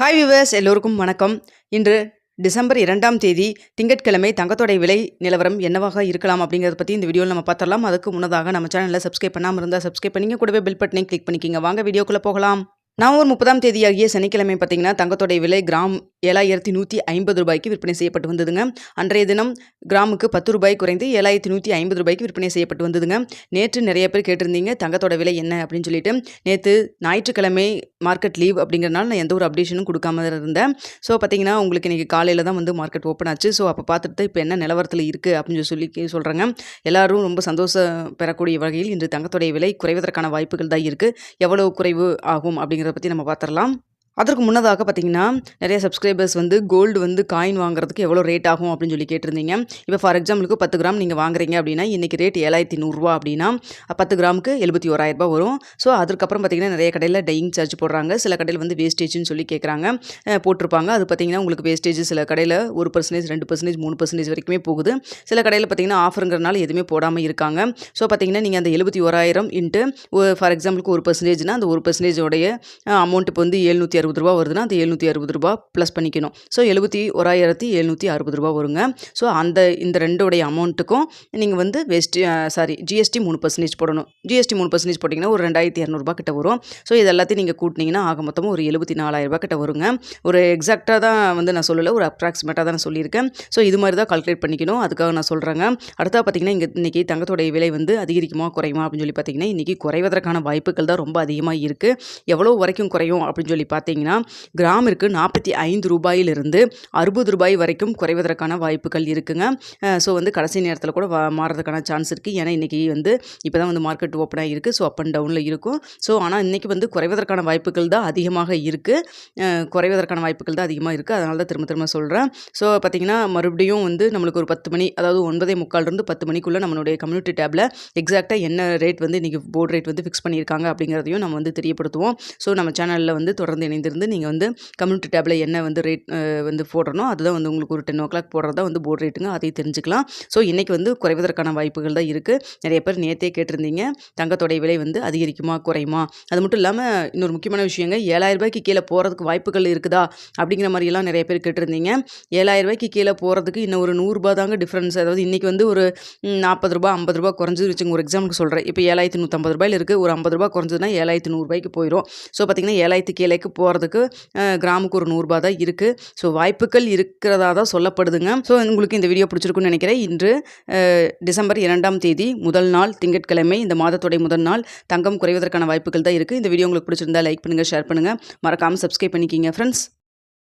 Hi viewers எல்லோருக்கும் வணக்கம். இன்று டிசம்பர் இரண்டாம் தேதி திங்கட்கிழமை தங்கத்தோடைய விலை நிலவரம் என்னவாக இருக்கலாம் அப்படிங்கிறத பற்றி இந்த வீடியோவில் நம்ம பார்த்துடலாம் அதுக்கு முன்னதாக நம்ம சேனலில் சப்ஸ்கிரைப் பண்ணாமல் இருந்தால் சப்ஸ்கிரைப் பண்ணிங்க. கூடவே பில் பட்டனை கிளிக் பண்ணிக்கிங்க. வாங்க வீடியோக்குள்ளே போகலாம். நவம்பர் முப்பதாம் தேதியாகிய சனிக்கிழமை பார்த்தீங்கன்னா தங்கத்தோடைய விலை கிராம் ஏழாயிரத்தி நூற்றி ஐம்பது ரூபாய்க்கு விற்பனை செய்யப்பட்டு வந்ததுங்க. அன்றைய தினம் கிராமுக்கு பத்து ரூபாய் குறைந்து ஏழாயிரத்தி நூற்றி ஐம்பது ரூபாய்க்கு விற்பனை செய்யப்பட்டு வந்ததுங்க. நேற்று நிறைய பேர் கேட்டிருந்தீங்க தங்கத்தோட விலை என்ன அப்படின்னு சொல்லிட்டு. நேற்று ஞாயிற்றுக்கிழமை மார்க்கெட் லீவ் அப்படிங்கிறனால நான் எந்த ஒரு அப்டேஷனும் கொடுக்காம இருந்தேன். ஸோ பார்த்தீங்கன்னா உங்களுக்கு இன்றைக்கி காலையில் தான் வந்து மார்க்கெட் ஓப்பன் ஆச்சு. ஸோ அப்போ பார்த்துட்டு இப்போ என்ன நிலவரத்தில் இருக்குது அப்படின்னு சொல்லி சொல்கிறாங்க எல்லாரும் ரொம்ப சந்தோஷம் பெறக்கூடிய வகையில் இன்று தங்கத்தோடைய விலை குறைவதற்கான வாய்ப்புகள் தான் இருக்குது எவ்வளவு குறைவு ஆகும் அப்படிங்கிற அப்படிங்கிறத பற்றி நம்ம பார்த்துடலாம். அதற்கு முன்னதாக பார்த்தீங்கன்னா நிறைய சப்ஸ்கிரைபர்ஸ் வந்து கோல்டு வந்து காயின் வாங்குறதுக்கு எவ்வளோ ரேட் ஆகும் அப்படின்னு சொல்லி கேட்டிருந்தீங்க. இப்போ ஃபார் எக்ஸாம்பிளுக்கு பத்து கிராம் நீங்கள் வாங்குறீங்க அப்படின்னா இன்றைக்கி ரேட் ஏழாயிரத்தி நூறுரூவா அப்படின்னா பத்து கிராமுக்கு எழுபத்தி ஓராயிரரூபா வரும். ஸோ அதுக்கப்புறம் பார்த்தீங்கன்னா நிறைய கடையில் டையிங் சார்ஜ் போடுறாங்க. சில கடையில் வந்து வேஸ்டேஜ்னு சொல்லி கேட்குறாங்க. போட்டிருப்பாங்க. அது பார்த்தீங்கன்னா உங்களுக்கு வேஸ்டேஜ் சில கடையில் ஒரு பர்சன்டேஜ் ரெண்டு பர்சன்டேஜ் மூணு பர்சன்டேஜ் வரைக்குமே போகுது. சில கடையில் பார்த்தீங்கன்னா ஆஃபருங்கிறனால எதுவுமே போடாமல் இருக்காங்க. ஸோ பார்த்தீங்கன்னா நீங்கள் அந்த எழுபத்தி ஓராயிரம் இன்ட்டு ஃபார் எக்ஸாம்பிளுக்கு ஒரு பர்சன்டேஜ்னால் அந்த ஒரு பர்சன்டேஜோடைய அமௌண்ட் இப்போ வந்து எழுநூற்றி அறுபது ரூபா வருதுன்னா அந்த எழுநூற்றி அறுபது ரூபா ப்ளஸ் பண்ணிக்கணும். ஸோ எழுபத்தி ஓராயிரத்தி எழுநூற்றி அறுபது ரூபா வருங்க. ஸோ அந்த இந்த ரெண்டோடைய அமௌண்ட்டுக்கும் நீங்கள் வந்து வெஸ்ட் சாரி ஜிஎஸ்டி மூணு பர்சன்டேஜ் போடணும். ஜிஎஸ்டி மூணு பர்சன்டேஜ் போட்டிங்கன்னா ஒரு ரெண்டாயிரத்தி இரநூறுபா கிட்ட வரும். ஸோ இது எல்லாத்தையும் நீங்கள் கூட்டினீங்கன்னா ஆக மொத்தமாக ஒரு எழுபத்தி நாலாயிரரூபா கிட்ட வருங்க. ஒரு எக்ஸாக்டாக தான் வந்து நான் சொல்லலை ஒரு அப்ராக்சிமேட்டாக தான் நான் சொல்லியிருக்கேன். ஸோ இது மாதிரி தான் கால்குலேட் பண்ணிக்கணும். அதுக்காக நான் சொல்கிறேங்க அடுத்தா பார்த்தீங்கன்னா இங்கே இன்றைக்கி தங்கத்தோடைய விலை வந்து அதிகரிக்குமா குறையுமா அப்படின்னு சொல்லி பார்த்தீங்கன்னா இன்றைக்கி குறைவதற்கான வாய்ப்புகள் தான் ரொம்ப அதிகமாக இருக்குது எவ்வளோ வரைக்கும் குறையும் அப்படின்னு சொல்லி பார்த்தீங்கன்னா கிராமிற்கு நாற்பத்தி ஐந்து ரூபாயிலிருந்து அறுபது ரூபாய் வரைக்கும் குறைவதற்கான வாய்ப்புகள் இருக்குங்க. ஸோ வந்து கடைசி நேரத்தில் கூட மாறுறதுக்கான சான்ஸ் இருக்குது ஏன்னா இன்றைக்கி வந்து இப்போ தான் வந்து மார்க்கெட் ஓப்பன் ஆகிருக்கு ஸோ அப் அண்ட் டவுனில் இருக்கும். ஸோ ஆனால் இன்றைக்கி வந்து குறைவதற்கான வாய்ப்புகள் தான் அதிகமாக இருக்குது குறைவதற்கான வாய்ப்புகள் தான் அதிகமாக இருக்குது அதனால தான் திரும்ப திரும்ப சொல்கிறேன் ஸோ பார்த்திங்கன்னா மறுபடியும் வந்து நம்மளுக்கு ஒரு பத்து மணி அதாவது ஒன்பதே முக்கால்ருந்து பத்து மணிக்குள்ளே நம்மளுடைய கம்யூனிட்டி டேப்பில் எக்ஸாக்டாக என்ன ரேட் வந்து இன்றைக்கி போர்டு ரேட் வந்து ஃபிக்ஸ் பண்ணியிருக்காங்க அப்படிங்கிறதையும் நம்ம வந்து தெரியப்படுத்துவோம். ஸோ நம்ம சேனலில் வந்து தொடர்ந்து இருந்து நீங்கள் வந்து கம்யூனிட்டி டேப்பில் என்ன வந்து ரேட் வந்து போடுறனோ அதுதான் வந்து உங்களுக்கு ஒரு டென் ஓ கிளாக் போடுறதா வந்து போர்டு ரேட்டுங்க அதையும் தெரிஞ்சுக்கலாம். ஸோ இன்றைக்கி வந்து குறைவதற்கான வாய்ப்புகள் தான் இருக்குது நிறைய பேர் நேற்றே கேட்டிருந்தீங்க தங்கத்தோடைய விலை வந்து அதிகரிக்குமா குறையுமா? அது மட்டும் இல்லாமல் இன்னொரு முக்கியமான விஷயங்க ஏழாயிரம் ரூபாய்க்கு கீழே போகிறதுக்கு வாய்ப்புகள் இருக்குதா? அப்படிங்கிற மாதிரியெல்லாம் நிறைய பேர் கேட்டிருந்தீங்க. ஏழாயிரம் ரூபாய்க்கு கீழே போகிறதுக்கு இன்னும் ஒரு நூறுரூபா தாங்க டிஃப்ரென்ஸ் அதாவது இன்றைக்கி வந்து ஒரு நாற்பது ரூபா ஐம்பது ரூபா குறைஞ்சி வச்சுங்க ஒரு எக்ஸாம்பிளுக்கு சொல்கிறேன் இப்போ ஏழாயிரத்தி நூற்றம்பது ரூபாயில் இருக்குது ஒரு ஐம்பது ரூபா குறைஞ்சதுன்னா ஏழாயிரத்தி நூறுரூபாய்க்கு போயிடும் ஸோ பார்த்திங்கன்னா ஏழாயிரத்து கீழேக்கு போகிறதுக்கு கிராமுக்கு ஒரு நூறுரூபா தான் இருக்குது ஸோ வாய்ப்புகள் இருக்கிறதா தான் சொல்லப்படுதுங்க. ஸோ உங்களுக்கு இந்த வீடியோ பிடிச்சிருக்குன்னு நினைக்கிறேன். இன்று டிசம்பர் இரண்டாம் தேதி முதல் நாள் திங்கட்கிழமை இந்த மாதத்துடைய முதல் நாள் தங்கம் குறைவதற்கான வாய்ப்புகள் தான் இருக்குது இந்த வீடியோ உங்களுக்கு பிடிச்சிருந்தா லைக் பண்ணுங்கள் ஷேர் பண்ணுங்கள் மறக்காமல் சப்ஸ்கிரைப் பண்ணிக்கிங்க ஃப்ரெண்ட்ஸ்.